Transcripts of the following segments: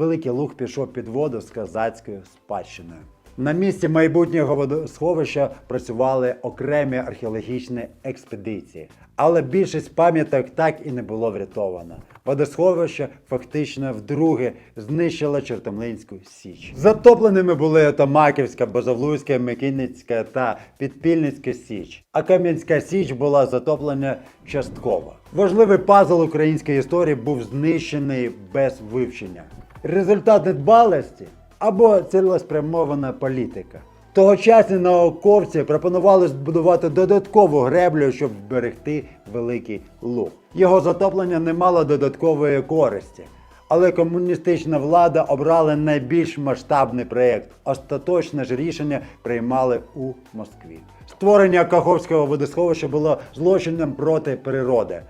Великий Луг пішов під воду з козацькою спадщиною. На місці майбутнього водосховища працювали окремі археологічні експедиції, але більшість пам'яток так і не було врятовано. Водосховище фактично вдруге знищило Чортомлинську Січ. Затопленими були Томаківська, Бозовлуйська, Микинницька та Підпільницька Січ. А Кам'янська Січ була затоплена частково. Важливий пазл української історії був знищений без вивчення. Результат недбалості або цілеспрямована політика. Тогочасні науковці пропонували збудувати додаткову греблю, щоб вберегти великий луг. Його затоплення не мало додаткової користі. Але комуністична влада обрала найбільш масштабний проєкт. Остаточне ж рішення приймали у Москві. Створення Каховського водосховища було злочином проти природи.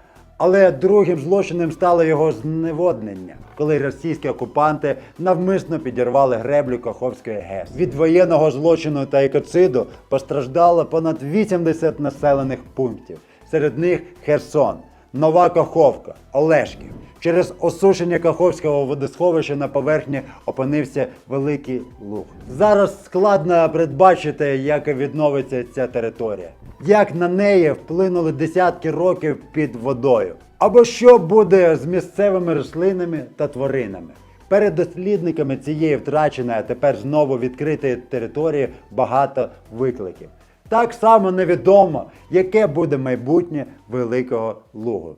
Але другим злочином стало його зневоднення, коли російські окупанти навмисно підірвали греблю Каховської ГЕС. Від воєнного злочину та екоциду постраждало понад 80 населених пунктів. Серед них Херсон, Нова Каховка, Олешків. Через осушення Каховського водосховища на поверхні опинився Великий Луг. Зараз складно передбачити, як відновиться ця територія, як на неї вплинули десятки років під водою. Або що буде з місцевими рослинами та тваринами. Перед дослідниками цієї втраченої, а тепер знову відкритої території багато викликів. Так само невідомо, яке буде майбутнє Великого Лугу.